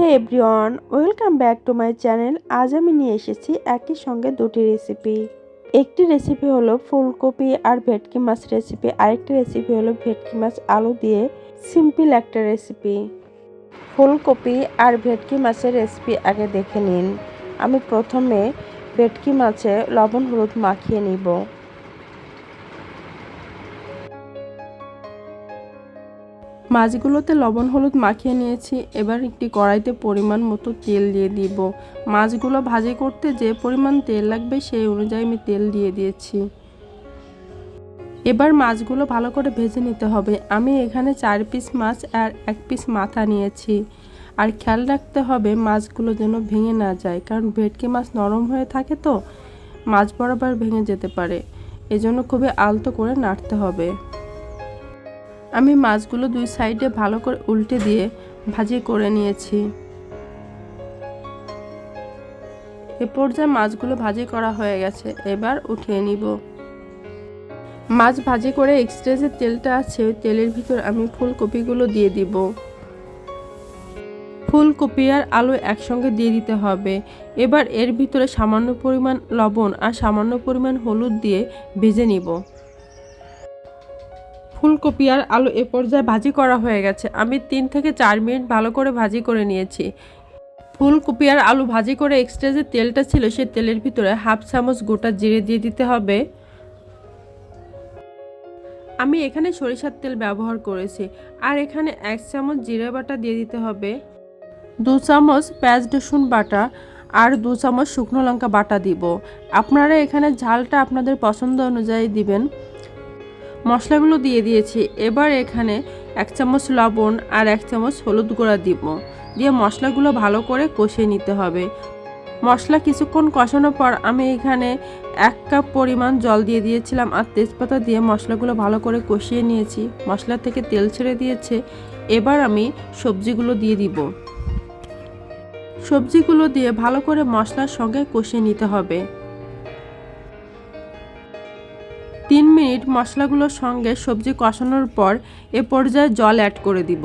Hey everyone, welcome back to my channel. আজ আমি নিয়ে এসেছি একই সঙ্গে দুটি রেসিপি। একটি রেসিপি হলো ফুলকপি আর ভেটকি মাছ রেসিপি, আরেকটি রেসিপি হলো ভেটকি মাছ আলু দিয়ে সিম্পল একটা রেসিপি। ফুলকপি আর ভেটকি মাছের রেসিপি আগে দেখে নিন। আমি প্রথমে ভেটকি মাছে লবণ হলুদ মাখিয়ে নিব। মাছগুলোতে লবণ হলুদ মাখিয়ে নিয়েছি। এবার একটি কড়াইতে পরিমাণ মতো তেল দিয়ে দিব। মাছগুলো ভাজি করতে যে পরিমাণ তেল লাগবে সেই অনুযায়ী আমি তেল দিয়ে দিয়েছি। এবার মাছগুলো ভালো করে ভেজে নিতে হবে। আমি এখানে চার পিস মাছ আর এক পিস মাথা নিয়েছি। আর খেয়াল রাখতে হবে মাছগুলো যেন ভেঙে না যায়, কারণ ভেটকি মাছ নরম হয়ে থাকে তো, মাছ বরাবর ভেঙে যেতে পারে। এজন্য খুবই আলতো করে নাড়তে হবে। আমি মাছগুলো দুই সাইডে ভালো করে উল্টে দিয়ে ভাজি করে নিয়েছি। এ পর্যায়ে মাছগুলো ভাজি করা হয়ে গেছে, এবার উঠিয়ে নিব। মাছ ভাজি করে এক্সট্রা যে তেলটা আছে, ওই তেলের ভিতর আমি ফুলকপিগুলো দিয়ে দিব। ফুলকপি আর আলু একসঙ্গে দিয়ে দিতে হবে। এবার এর ভিতরে সামান্য পরিমাণ লবণ আর সামান্য পরিমাণ হলুদ দিয়ে ভেজে নিব। ফুলকপি আর আলু এ পর্যায়ে ভাজি করা হয়ে গেছে। আমি তিন থেকে চার মিনিট ভালো করে ভাজি করে নিয়েছি। ফুলকপি আর আলু ভাজি করে এক্সট্রা যে তেলটা ছিল, সেই তেলের ভিতরে হাফ চামচ গোটা জিরে দিয়ে দিতে হবে। আমি এখানে সরিষার তেল ব্যবহার করেছি। আর এখানে এক চামচ জিরে বাটা দিয়ে দিতে হবে। দু চামচ পেঁয়াজ, রসুন বাটা আর দু চামচ শুকনো লঙ্কা বাটা দিব। আপনারা এখানে ঝালটা আপনাদের পছন্দ অনুযায়ী দিবেন। মশলাগুলো দিয়ে দিয়েছি। এবার এখানে এক চামচ লবণ আর এক চামচ হলুদ গুঁড়া দিব। দিয়ে মশলাগুলো ভালো করে কষিয়ে নিতে হবে। মশলা কিছুক্ষণ কষানোর পর আমি এখানে এক কাপ পরিমাণ জল দিয়ে দিয়েছিলাম আর তেজপাতা দিয়ে মশলাগুলো ভালো করে কষিয়ে নিয়েছি। মশলা থেকে তেল ছেড়ে দিয়েছে। এবার আমি সবজিগুলো দিয়ে দিব। সবজিগুলো দিয়ে ভালো করে মশলার সঙ্গে কষিয়ে নিতে হবে। মিনিট মশলাগুলোর সঙ্গে সবজি কষানোর পর এ পর্যায়ে জল অ্যাড করে দিব।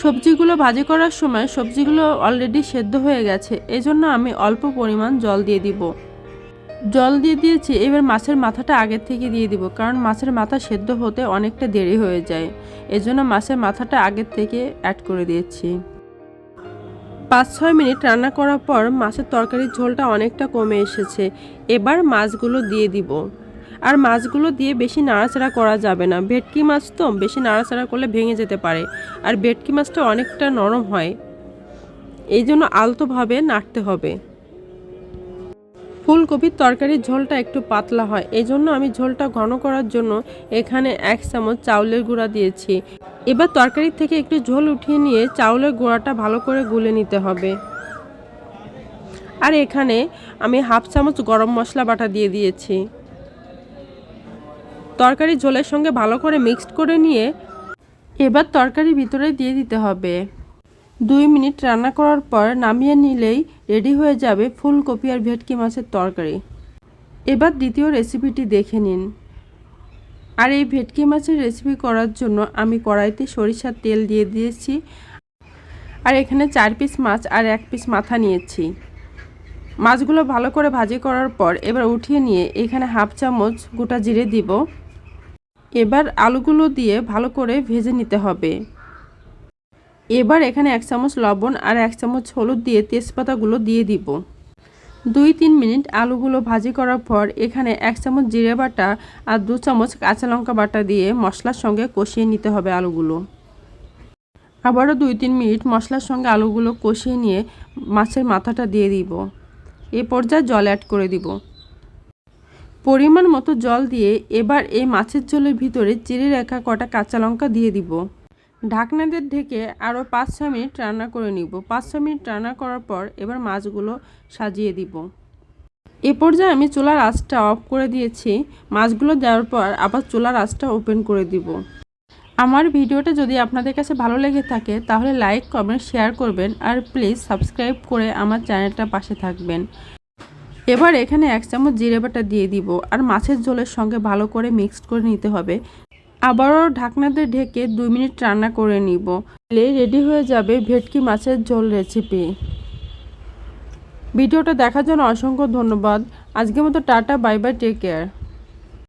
সবজিগুলো ভাজি করার সময় সবজিগুলো অলরেডি সেদ্ধ হয়ে গেছে, এজন্য আমি অল্প পরিমাণ জল দিয়ে দিব। জল দিয়ে দিয়েছি, এবার মাছের মাথাটা আগের থেকে দিয়ে দিব, কারণ মাছের মাথা সেদ্ধ হতে অনেকটা দেরি হয়ে যায়, এজন্য মাছের মাথাটা আগের থেকে অ্যাড করে দিয়েছি। পাঁচ ছয় মিনিট রান্না করার পর মাছের তরকারির ঝোলটা অনেকটা কমে এসেছে, এবার মাছগুলো দিয়ে দিব। আর মাছগুলো দিয়ে বেশি নাড়াচাড়া করা যাবে না। ভেটকি মাছ তো বেশি নাড়াচাড়া করলে ভেঙে যেতে পারে। আর ভেটকি মাছটা অনেকটা নরম হয়। এই জন্য আলতোভাবে নাড়তে হবে। ফুলকপির তরকারির ঝোলটা একটু পাতলা হয়। এই জন্য আমি ঝোলটা ঘন করার জন্য এখানে এক চামচ চাউলের গুঁড়া দিয়েছি। এবার তরকারি থেকে একটু ঝোল উঠিয়ে নিয়ে চাউলের গুঁড়াটা ভালো করে গুলে নিতে হবে। আর এখানে আমি হাফ চামচ গরম মশলা বাটা দিয়ে দিয়েছি। তরকারি ঝোলের সঙ্গে ভালো করে মিক্সড করে নিয়ে এবার তরকারি ভিতরে দিয়ে দিতে হবে। দুই মিনিট রান্না করার পর নামিয়ে নিলেই রেডি হয়ে যাবে ফুলকপি আর ভেটকি মাছের তরকারি। এবার দ্বিতীয় রেসিপিটি দেখে নিন। আর এই ভেটকি মাছের রেসিপি করার জন্য আমি কড়াইতে সরিষার তেল দিয়ে দিয়েছি। আর এখানে চার পিস মাছ আর এক পিস মাথা নিয়েছি। মাছগুলো ভালো করে ভাজি করার পর এবার উঠিয়ে নিয়ে এখানে হাফ চামচ গোটা জিরে দিব। এবার আলুগুলো দিয়ে ভালো করে ভেজে নিতে হবে। এবার এখানে এক চামচ লবণ আর এক চামচ হলুদ দিয়ে তেজপাতাগুলো দিয়ে দিব। দুই তিন মিনিট আলুগুলো ভাজি করার পর এখানে এক চামচ জিরে বাটা আর দু চামচ কাঁচা লঙ্কা বাটা দিয়ে মশলার সঙ্গে কষিয়ে নিতে হবে আলুগুলো। আবারও দুই তিন মিনিট মশলার সঙ্গে আলুগুলো কষিয়ে নিয়ে মাছের মাথাটা দিয়ে দিব। এ পর্যায়ে জল অ্যাড করে দিব। পরিমাণ মতো জল দিয়ে এবার এই মাছের ঝোলের ভিতরে চিড়ে রাখা কটা কাঁচা লঙ্কা দিয়ে দিব। ঢাকনাদের ঢেকে আরও পাঁচ ছ মিনিট রান্না করে নিব। পাঁচ ছ মিনিট রান্না করার পর এবার মাছগুলো সাজিয়ে দিব। এ পর্যায়ে আমি চুলার আঁচটা অফ করে দিয়েছি। মাছগুলো দেওয়ার পর আবার চুলার আঁচটা ওপেন করে দিব। আমার ভিডিওটা যদি আপনাদের কাছে ভালো লেগে থাকে, তাহলে লাইক, কমেন্ট, শেয়ার করবেন। আর প্লিজ সাবস্ক্রাইব করে আমার চ্যানেলটা পাশে থাকবেন। এবার এখানে এক চামচ জিরে বাটা দিয়ে দিব আর মাছের ঝোলের সঙ্গে ভালো করে মিক্সড করে নিতে হবে। আবারও ঢাকনাতে ঢেকে দুই মিনিট রান্না করে নিব। রেডি হয়ে যাবে ভেটকি মাছের ঝোল রেসিপি ভিডিওটা দেখার জন্য অসংখ্য ধন্যবাদ। আজকের মতো tata, bye bye take care